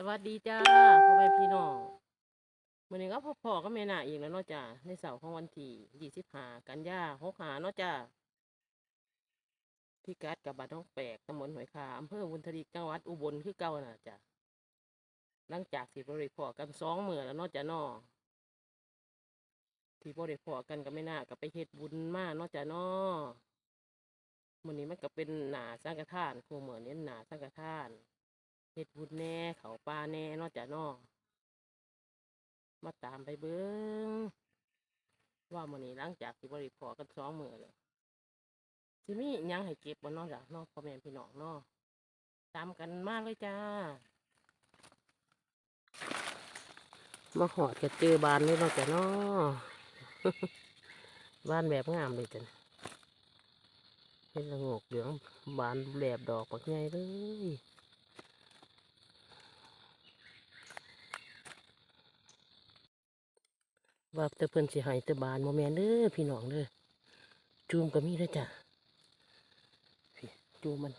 สวัสดีจ้าพ่อแม่พี่น้องมื่อนี้ก็พ่อพ่อก็แม่น่าอีกแล้วเนาะจ้าในเสาร์ของวันที่ยี่สิบห้ากันยาหกหาเนาะจ้าพี่กัดกับบ้านน้องแปลกตำบลหอยคาอำเภอวุนทรีจังหวัดอุบลคือเก่าน่ะจ้าหลังจากที่บริพอกันสองเมื่อแล้วเนาะจ้านาะที่บริพอกันก็ไม่น่าก็ไปเฮ็ดบุญมาเนาะจ้านาะมื่อนี้มันก็เป็นหนาสังฆทานครูเหมือนเน้นหนาสังฆทาน เฮ็ดบุญแน่เขาปลาแน่นอกจากนอมาตามไปเบิ้งว่ามื้อนี้หลังจากที่บริพอกันสองมือเลยสิมีหยังให้เก็บบ่เนอกจากนอกพ่อแม่พี่น้องนาะตามกันมากเลยจ้ามาหอดก็เจอบานนี่นอกจากนอบ้านแบบงามเลยจ้ะเห็นละงกเหลืองบานแบบดอกปักใหญ่เลย ว่าแต่เพิ่นสิให้แต่บานบ่แม่นเด้อพี่น้องเด้อจูมก็มีเด้อจ้ะพี่จูมมัน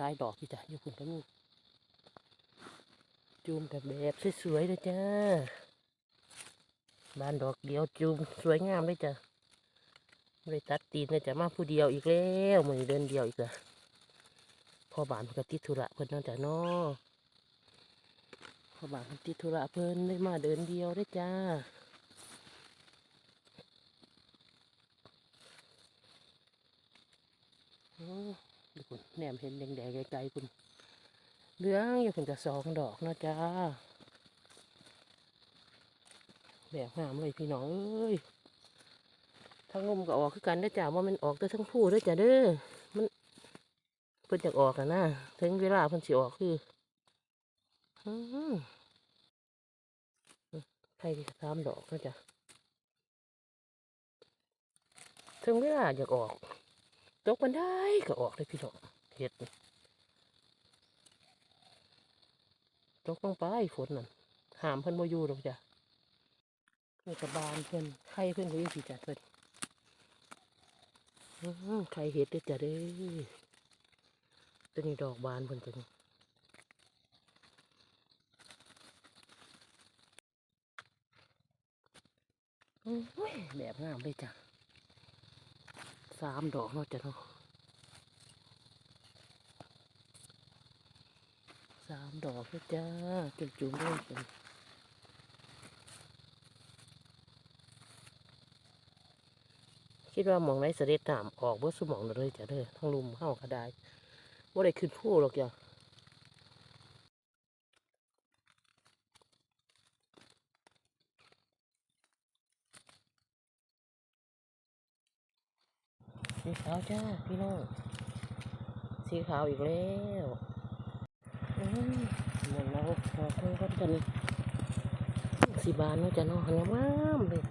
ลายดอกพี่จ้ะอยู่เพิ่นก็มีจูมกับแบบสวยๆเด้อจ้าบานดอกเดียวจูมสวยงามเลยจ้ะไม่ได้ตัดตีนเลยจ้ะมาผู้เดียวอีกแล้วมือนเดินเดียวอีกและพอบานเพิ่นก็ติดธุระเพิ่นนาะจ้ะเนาะ ขอบางติธุระเพิ่นได้มาเดินเดียวได้จ้า โอ้ดูคุณแหนมเห็นแดงๆไกลๆคุณเหลืองอยู่คุณจะสองดอกนะจ้าแบบงามเลยพี่น้องเอ้ยทั้งงมก็ออกคือกันได้จ้าว่ามันออกแต่ทั้งผู้เด้จ้าเด้อมันเพิ่นอยากออกกันนะถึงเวลาเพิ่นสิออกคือ อืมใครที่สามดอกก็จะถึงเวลาอยากออก ตกมันได้ก็ออกเลยพี่น้องเห็ดนี่ตกลงไปฝนนั่นหามเพิ่นบ่อยู่หรอกจ้ะนี่กระบานเพิ่นไข่เพิ่นก็ยู่ที่จัดเพิ่นอื้อหือไข่เห็ดเด้จ้ะเด้ตัวนี้ดอกบานเพิ่นตัวนี้ โอ้ย แบบงามเลยจ้ะสามดอกเนาะจ้ะเนาะสามดอกเลยจ้าจุ่มจุ่มๆเลยจ้ะคิดว่ามองไหนเสด็จน้ำออกเบ่สมองเลยจ้ะเด้อทั้งลุมเข้าก็ไดว่าได้ขึ้นผู้หรอกจ้ะ สีขาวจ้าพี่น้อง สีขาวอีกแล้วอืมเหมือนเราขอคุยกันกันสีบานเนาะจ้ะเนาะงามเลย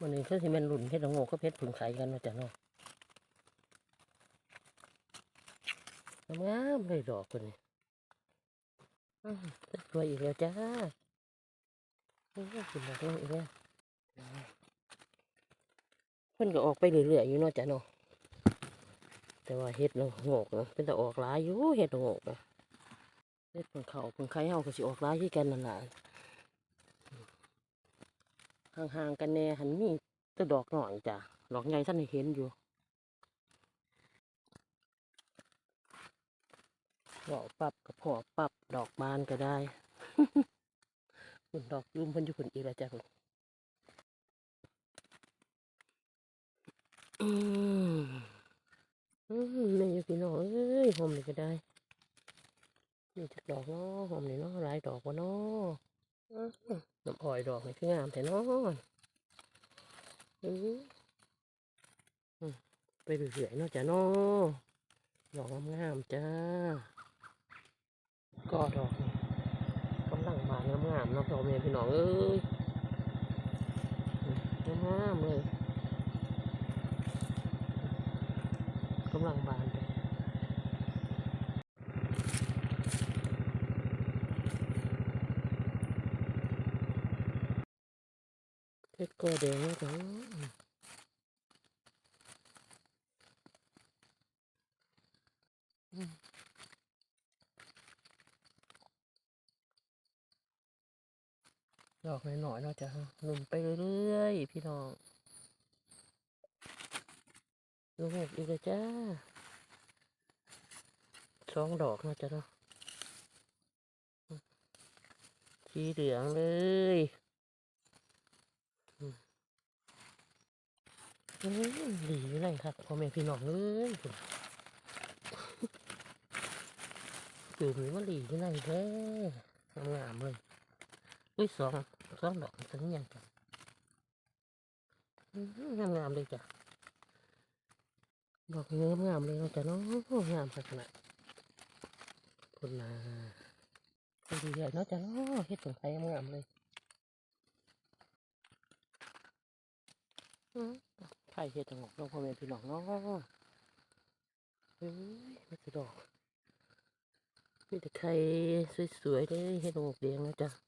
วันนี้คือสิเป็นรุ่นเพชรละโงกก็เพชรผึ่งไข่กันเนาะจ้ะเนาะงามเลยดอกคนนี้อืมสวอีกแล้วจ้าอืมขึ้นดอกอีกแล้ว เพิ่นก็ออกไปเรื่อยๆอยู่เนาะจ้ะเนาะแต่ว่าเห็ดละโงกเนาะเป็นแต่ออกหลายอยู่เห็ดละโงกนะเห็ดเพิ่งเขาเพิ่งไข่เฮาก็สิออกหลายที่กันนั่นแหละห่างๆกันแน่หันมีแต่ดอกหน่อยจ้ะดอกใหญ่ท่านเห็นอยู่ดอกปับกับพอปับดอกบานก็ได้คุณดอกยุ่มพิ่นยู่คนอีกแล้วจ้ะ อืมอืมนี่อยู่พี่น้องเอ้ยหอมนี่ก็ได้นี่จักดอกเนาะหอมนี่เนาะหลายดอกวะเนาะน้ำอ้อยดอกนี่คืองามแต่เนาะอืออืมไปเรื่อยๆเนาะจ้ะเนาะดอกงามๆจ้าก็ดอกนี่กำลังบานงามๆเนาะพ่อแม่พี่น้องเอ้ยงามเลยำลังบานเลยเพชรก็แดงจังดอกน้อยๆเนาจะหนุนไปเรื่อยๆ พี่น้อง ลูกอีกแล้วจ้าสองดอกนะจ้ะเนาะสีเหลืองเลยอืมอืมหลีอยู่ไหนครับพ่อแม่พี่น้องเลยพุ่นตื่นว่าหลีอยู่ไหนแท้งามเลยอุ้ยสองสองดอกสัญญาจ้ะงามงามๆเลยจ้ะ ดอกเนื้องามเลยเนาจะนาะงงามขนาดพุ่นนาดีใหญ่เนาะจะนาะเฮ็ดของใครงามเลยอื้อไผ่เฮ็ดจังหวะน้องพ่อแม่พี่น้องเนาะเฮ้ยม่ใช่ดอกมีแต่ไข่สวยๆเลยเฮ็ดดอกเดียงนะจ้ะ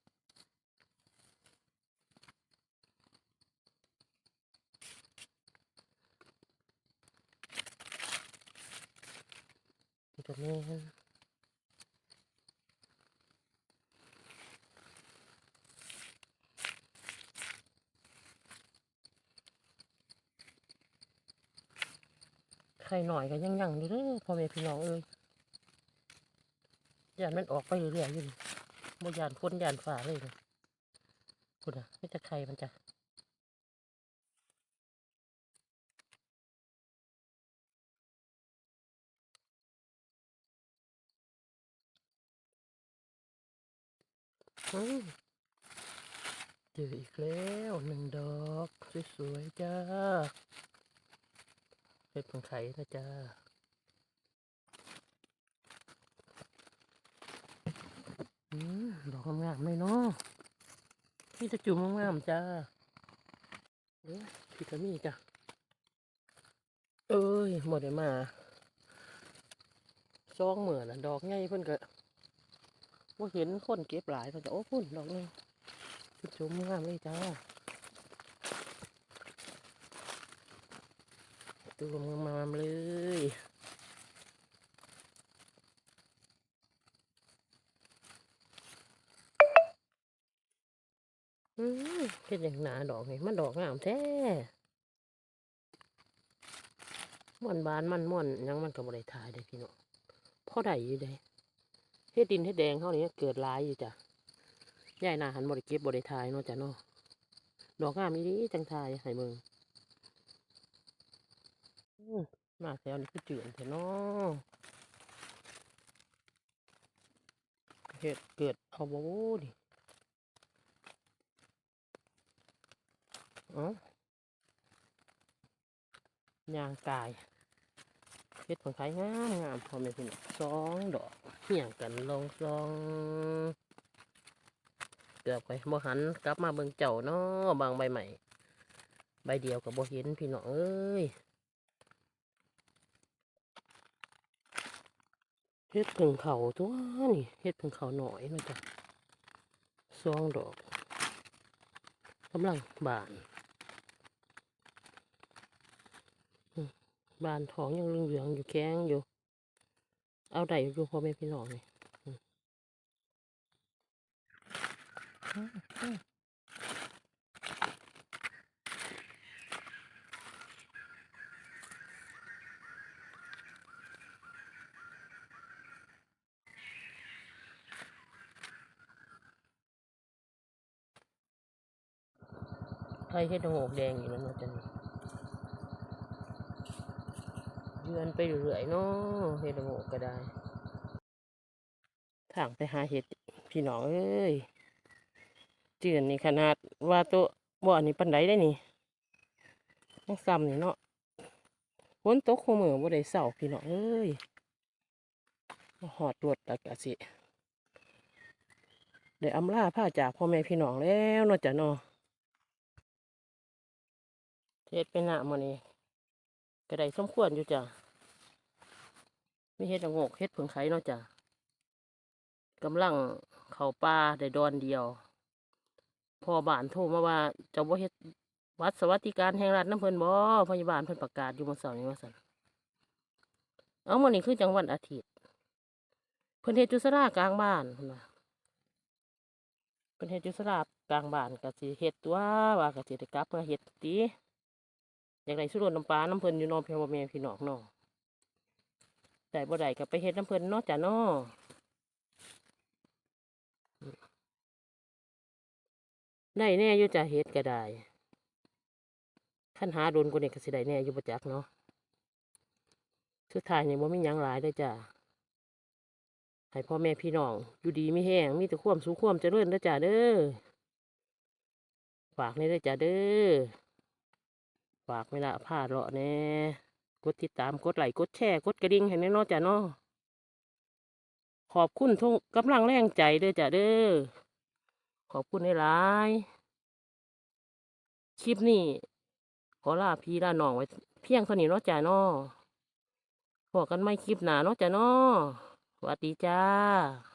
นี่ก็แม่นไข่หน่อยก็ยังยังอยู่เด้อพ่อแม่พี่น้องเอ้ยยานมันออกไปเรื่อยๆอยู่นี่บ่ยานคนยานฝ่าเลยนะคุณอะไม่จะไข่มันจะ เจออีกแล้วหนึ่งดอก สวยๆจ้าเป็นผงไข่นะจ้าอืมดอกงามๆเลยเนาะนี่จะจุ่มงามๆจ้าเอ้พี่ก็มีจ้ะเอ้ยหมดเลยมาซองเหมือนะดอกไงเพิ่นก็ ว่าเห็นคนเก็บหลายเพิ่นก็โอ้พุ่นดอกนึงพี่จุ่มงามเลยจ้าตัวงามเลยอืมเป็นอย่างหนาดอกนี่มันดอกงามแท้ม่วนบานมันม่วนยังมันก็บ่ได้ทายได้พี่น้องพ่อได้อยู่ได้ เฮ็ดดินเฮ็ดแดงเขานี่เกิดลายอยู่จ้ะยายนาหันบ่ได้เก็บบ่ได้ทายเนาะจ้ะเนาะดอกงามอีนี้จังทายให้เบิ่งมาแถวนี้คือเจือนแท้เนาะเฮ็ดเกิดเอาบ่ดิเอ้ายางกาย เพชรผลขายงามงามพอแม่พี่น้องสองดอกเหี่ยงกันลงซองเกือบไปบ่หันกลับมาเบิ่งเจ้าเนาะบางใบใหม่ ใบเดียวกับบ่เห็นพี่น้องเอ้ยเฮ็ดผึ่งเขาตัวนี่เฮ็ดผึ่งเขาหน่อยนะจ๊ะสองดอกกำลังบาน บานทองยังเหลืองอยู่แข้งอยู่ เอาได้อยู่พ่อแม่พี่น้องนี่อืมอืมอืมไทยเฮ็ดโงกแดงอยู่แล้วนะจัน เยือนไปเรื่อยๆเนาะเฮ็ดโงกก็ได้ทางไปหาเห็ดพี่น้องเอ้ยเจือนนี่ขนาดว่าตัวบ่อนนี้ปันไดได้นี่ยังซ้ำนี่เนาะฝนตกคู่มือบ่ได้เศร้าพี่น้องเอ้ยหอดรถแล้วก็สิได้อำลาผ้าจากพ่อแม่พี่น้องแล้วเนาะจ้ะเนาะเฮ็ดเป็นหน้ามื้อนี้ก็ได้สมควรอยู่จ้ะ มีเฮ็ดละงกเฮ็ดผึ่งไข่เนาะจ้ะกำลังเข้าป่าได้ดอนเดียว พอบานโทรมาว่าเจ้าบ่เฮ็ดวัดสวัสดิการแห่งรัฐน้ำเพิ่นบ่พยาบาลเพิ่นประกาศอยู่เมื่อเสาร์นี้ว่าซั่นเอามื้อนี้คือจังวันอาทิตย์ เพิ่นเฮ็ดอยู่ศากลางบ้านพุ่นน่ะเพิ่นเฮ็ดอยู่ศากลางบ้านก็สิเฮ็ดตัวว่าก็สิได้กลับมาเฮ็ดติอยากได้สุรสน้ำปลาน้ำเพิ่นอยู่เนาะพี่พ่แม่พี่น้องเนาะ ได้บ่ได้ก็ไปเฮ็ดน้ำเพลินเนาะจ้ะเนาะได้แน่อยู่จ้ะเฮ็ดก็ได้คันหาโดนกว่านี้ก็สิได้แน่อยู่บ่จักเนาะสุดท้ายเนี่ยบ่มีหยังหลายเด้จ้ะให้พ่อแม่พี่น้องอยู่ดีไม่แห้งมีแต่ควมสุขความเจริญเด้จ้าเด้อฝากในเด้จ้าเด้อฝากไม่ละพลาดเลาะแน่ กดติดตามกดไลค์กดแชร์กดกระดิ่งให้แน่นอนจ้าเนาะขอบคุณทุกกำลังแรงใจเด้อจ้าเด้อขอบคุณหลายคลิปนี้ขอลาพี่ลาน้องไว้ เพียงเท่านี้เนาะจ้าเนาะพอกันไม่คลิปหนาเนาะจ้าเนาะสวัสดีจ้า